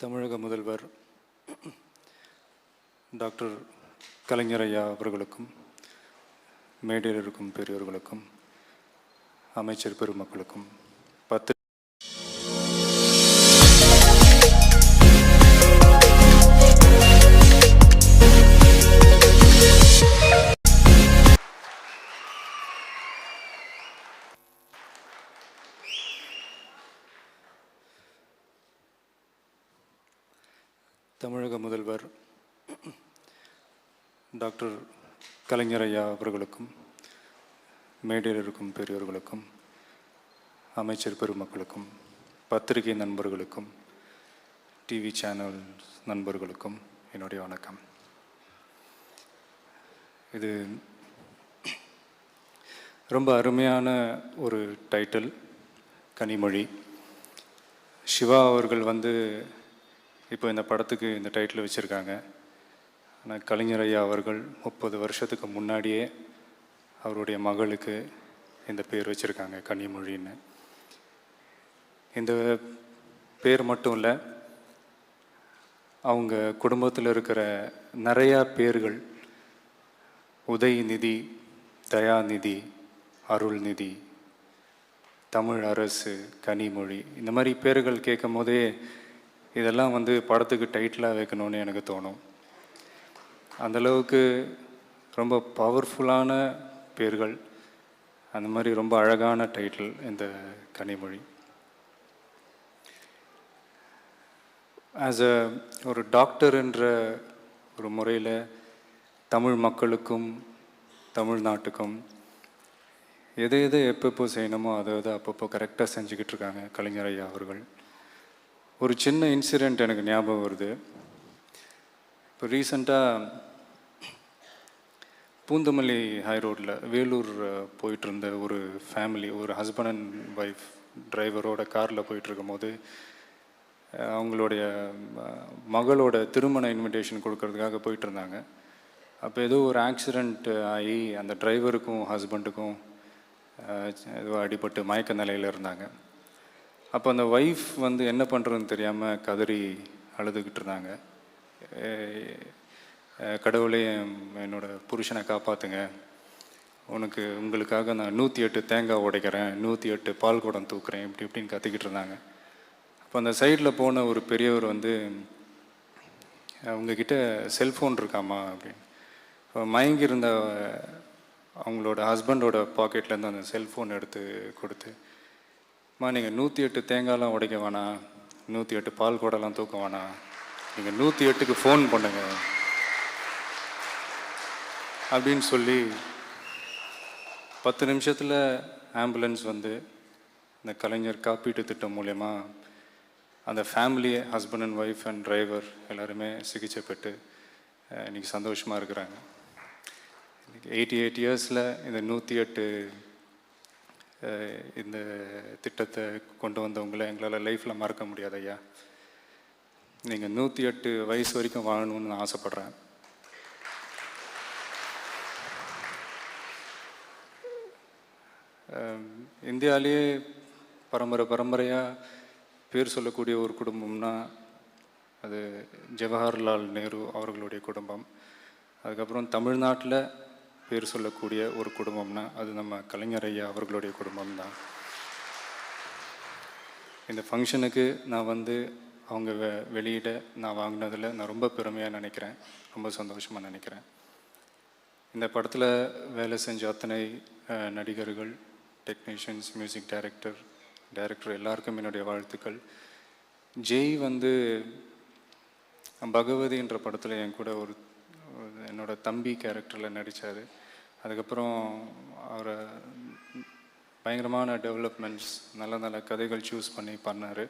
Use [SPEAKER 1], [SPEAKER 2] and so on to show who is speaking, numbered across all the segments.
[SPEAKER 1] தமிழக முதல்வர் டாக்டர் கலைஞர் ஐயா அவர்களுக்கும் மேடையில் இருக்கும் பெரியோர்களுக்கும் அமைச்சர் பெருமக்களுக்கும் தமிழக முதல்வர் டாக்டர் கலைஞர் ஐயா அவர்களுக்கும் மேடையில் இருக்கும் பெரியோர்களுக்கும் அமைச்சர் பெருமக்களுக்கும் பத்திரிகை நண்பர்களுக்கும் டிவி சேனல் நண்பர்களுக்கும் என்னுடைய வணக்கம். இது ரொம்ப அருமையான ஒரு டைட்டில் கனிமொழி. சிவா அவர்கள் வந்து இப்போ இந்த படத்துக்கு இந்த டைட்டில் வச்சுருக்காங்க. ஆனால் கலைஞர் ஐயா அவர்கள் முப்பது வருஷத்துக்கு முன்னாடியே அவருடைய மகளுக்கு இந்த பேர் வச்சுருக்காங்க கனிமொழின்னு. இந்த பேர் மட்டும் இல்லை அவங்க குடும்பத்தில் இருக்கிற நிறையா பேர்கள் உதயநிதி தயாநிதி அருள்நிதி தமிழ் அரசு கனிமொழி இந்த மாதிரி பேர்கள் கேட்கும் போதே இதெல்லாம் வந்து படத்துக்கு டைட்டிலாக வைக்கணும்னு எனக்கு தோணும். அந்தளவுக்கு ரொம்ப பவர்ஃபுல்லான பேர்கள். அந்த மாதிரி ரொம்ப அழகான டைட்டில் இந்த கனிமொழி. ஆஸ் அ ஒரு டாக்டர் என்ற ஒரு முறையில் தமிழ் மக்களுக்கும் தமிழ்நாட்டுக்கும் எது எது எப்பப்போ செய்யணுமோ அதை அதை அப்பப்போ கரெக்டாக செஞ்சுக்கிட்டு இருக்காங்க கலைஞர் ஐயா அவர்கள். ஒரு சின்ன இன்சிடெண்ட் எனக்கு ஞாபகம் வருது. இப்போ ரீசண்டாக பூந்தமல்லி ஹை ரோட்டில் வேலூர் போயிட்டுருந்த ஒரு ஃபேமிலி ஒரு ஹஸ்பண்ட் அண்ட் ஒய்ஃப் டிரைவரோட காரில் போயிட்டுருக்கும் போது அவங்களுடைய மகளோட திருமண இன்விடேஷன் கொடுக்கறதுக்காக போயிட்டுருந்தாங்க. அப்போ ஏதோ ஒரு ஆக்சிடெண்ட் ஆகி அந்த டிரைவருக்கும் ஹஸ்பண்டுக்கும் ஏதோ அடிபட்டு மயக்க நிலையில் இருந்தாங்க. அப்போ அந்த ஒய்ஃப் வந்து என்ன பண்ணுறதுன்னு தெரியாமல் கதறி அழுதுகிட்டு இருந்தாங்க. கடவுளே என்னோடய என்னோட புருஷனை காப்பாற்றுங்க உனக்கு உங்களுக்காக நான் நூற்றி எட்டு தேங்காய் உடைக்கிறேன் நூற்றி எட்டு பால் குடம் தூக்குறேன் இப்படி இப்படின்னு கற்றுக்கிட்டு இருந்தாங்க. அப்போ அந்த சைடில் போன ஒரு பெரியவர் வந்து அவங்கக்கிட்ட செல்ஃபோன் இருக்காமா அப்படின்னு. இப்போ மயங்கி இருந்த அவங்களோட ஹஸ்பண்டோட பாக்கெட்லேருந்து அந்த செல்ஃபோன் எடுத்து கொடுத்து அம்மா நீங்கள் நூற்றி எட்டு தேங்காயெலாம் உடைக்க வேணாம். நூற்றி எட்டு பால் குடம்லாம் தூக்க வேணாம். நீங்கள் நூற்றி எட்டுக்கு ஃபோன் பண்ணுங்க. அப்படின்னு சொல்லி பத்து நிமிஷத்தில் ஆம்புலன்ஸ் வந்து இந்த கலைஞர் காப்பீட்டு திட்டம் மூலயமா அந்த family husband and wife and driver எல்லாருமே சிகிச்சை பெற்று இன்றைக்கி இன்னைக்கு சந்தோஷமாக இருக்கிறாங்க. எயிட்டி எயிட் இயர்ஸில் இந்த நூற்றி எட்டு இந்த திட்டத்தை கொண்டு வந்தவங்கள எங்களால் லைஃப்பில் மறக்க முடியாது ஐயா. நீங்கள் நூற்றி எட்டு வயசு வரைக்கும் வாழணும்னு நான் ஆசைப்பட்றேன். இந்தியாவிலேயே பரம்பரை பரம்பரையாக பேர் சொல்லக்கூடிய ஒரு குடும்பம்னா அது ஜவஹர்லால் நேரு அவர்களுடைய குடும்பம். அதுக்கப்புறம் தமிழ்நாட்டில் பேர் சொல்லக்கூடிய ஒரு குடும்பம்னா அது நம்ம கலைஞர் ஐயா அவர்களுடைய குடும்பம் தான் இந்த ஃபங்க்ஷனுக்கு நான் வந்து அவங்க வெ வெளியிட நான் வாங்கினதில் நான் ரொம்ப பெருமையாக நினைக்கிறேன். ரொம்ப சந்தோஷமாக நினைக்கிறேன். இந்த படத்தில் வேலை செஞ்ச அத்தனை நடிகர்கள் டெக்னீஷியன்ஸ் மியூசிக் டைரக்டர் டைரக்டர் எல்லாருக்கும் என்னுடைய வாழ்த்துக்கள். ஜெய் வந்து பகவதின்ற படத்தில் என் கூட ஒரு என்னோட தம்பி கேரக்டரில் நடித்தார் அதுக்கப்புறம் அவரை பயங்கரமான டெவலப்மெண்ட்ஸ் நல்ல நல்ல கதைகள் சூஸ் பண்ணி பண்ணார்.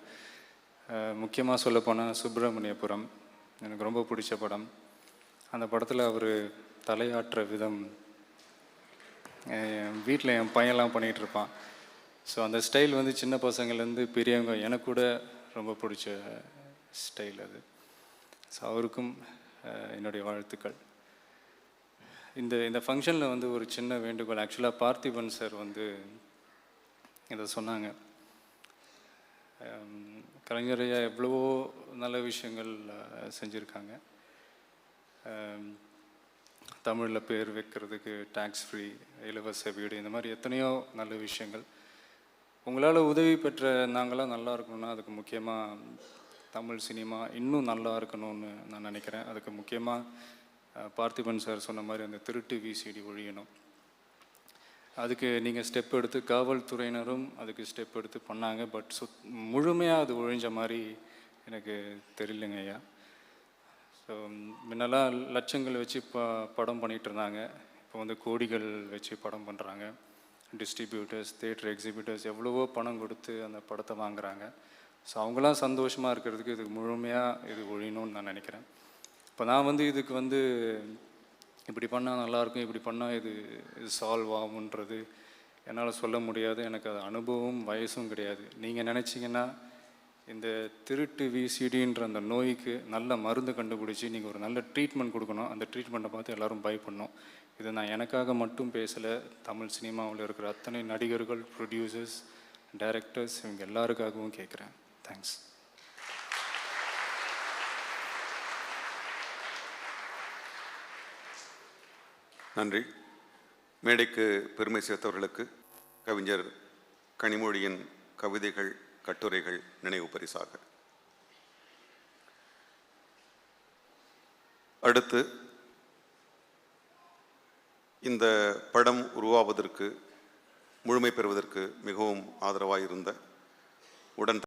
[SPEAKER 1] முக்கியமாக சொல்லப்போனால் சுப்பிரமணியபுரம். எனக்கு ரொம்ப பிடிச்ச படம். அந்த படத்தில் அவர் தலையாற்ற விதம் வீட்டில் என் பையன்லாம் பண்ணிகிட்டு இருப்பான். ஸோ அந்த ஸ்டைல் வந்து சின்ன பசங்கள்லேருந்து பெரியவங்க எனக்கு கூட ரொம்ப பிடிச்ச ஸ்டைல் அது. ஸோ அவருக்கும் என்னுடைய வாழ்த்துக்கள். இந்த இந்த ஃபங்க்ஷனில் வந்து ஒரு சின்ன வேண்டுகோள். ஆக்சுவலாக பார்த்திபன் சார் வந்து இதை சொன்னாங்க. கலைஞரையா எவ்வளவோ நல்ல விஷயங்கள் செஞ்சுருக்காங்க. தமிழில் பேர் வைக்கிறதுக்கு டேக்ஸ் ஃப்ரீ இலவச வீடு இந்த மாதிரி எத்தனையோ நல்ல விஷயங்கள். உங்களால் உதவி பெற்ற நாங்களாம் நல்லா இருக்கணும்னா அதுக்கு முக்கியமாக தமிழ் சினிமா இன்னும் நல்லா இருக்கணும்னு நான் நினைக்கிறேன். அதுக்கு முக்கியமாக பார்த்திபன் சார் சொன்ன மாதிரி அந்த திருட்டு விசிடி ஒழியணும். அதுக்கு நீங்கள் ஸ்டெப் எடுத்து காவல்துறையினரும் அதுக்கு ஸ்டெப் எடுத்து பண்ணாங்க. பட் சுத் முழுமையாக அது ஒழிஞ்ச மாதிரி எனக்கு தெரியலங்க ஐயா. ஸோ முன்னெல்லாம் லட்சங்கள் வச்சு ப படம் பண்ணிகிட்டு இருந்தாங்க. இப்போ வந்து கோடிகள் வச்சு படம் பண்ணுறாங்க டிஸ்ட்ரிபியூட்டர்ஸ் தேட்டர் எக்ஸிபியூட்டர்ஸ் எவ்வளவோ பணம் கொடுத்து அந்த படத்தை வாங்குறாங்க. ஸோ அவங்களாம் சந்தோஷமாக இருக்கிறதுக்கு இதுக்கு முழுமையாக இது ஒழியணும்னு நான் நினைக்கிறேன். இப்போ நான் வந்து இதுக்கு வந்து இப்படி பண்ணால் நல்லாயிருக்கும் இப்படி பண்ணால் இது இது சால்வ் ஆகுன்றது என்னால் சொல்ல முடியாது. எனக்கு அது அனுபவம் வயசும் கிடையாது. நீங்கள் நினச்சிங்கன்னா இந்த திருட்டு விசிடின்ற அந்த நோய்க்கு நல்ல மருந்து கண்டுபிடிச்சி நீங்கள் ஒரு நல்ல ட்ரீட்மெண்ட் கொடுக்கணும். அந்த ட்ரீட்மெண்ட்டை பார்த்து எல்லாரும் பயப்படணும். இது நான் எனக்காக மட்டும் பேசலை. தமிழ் சினிமாவில் இருக்கிற அத்தனை நடிகர்கள் ப்ரொடியூசர்ஸ் டைரக்டர்ஸ் இவங்க எல்லாருக்காகவும் கேட்குறேன். Thanks.
[SPEAKER 2] நன்றி மேடைக்கு பெருமை சேர்த்தவர்களுக்கு கவிஞர் கனிமொழியின் கவிதைகள் கட்டுரைகள் நினைவு பரிசாக அடுத்து இந்த படம் உருவாவதற்கு முழுமை பெறுவதற்கு மிகவும் ஆதரவாக இருந்த உடன்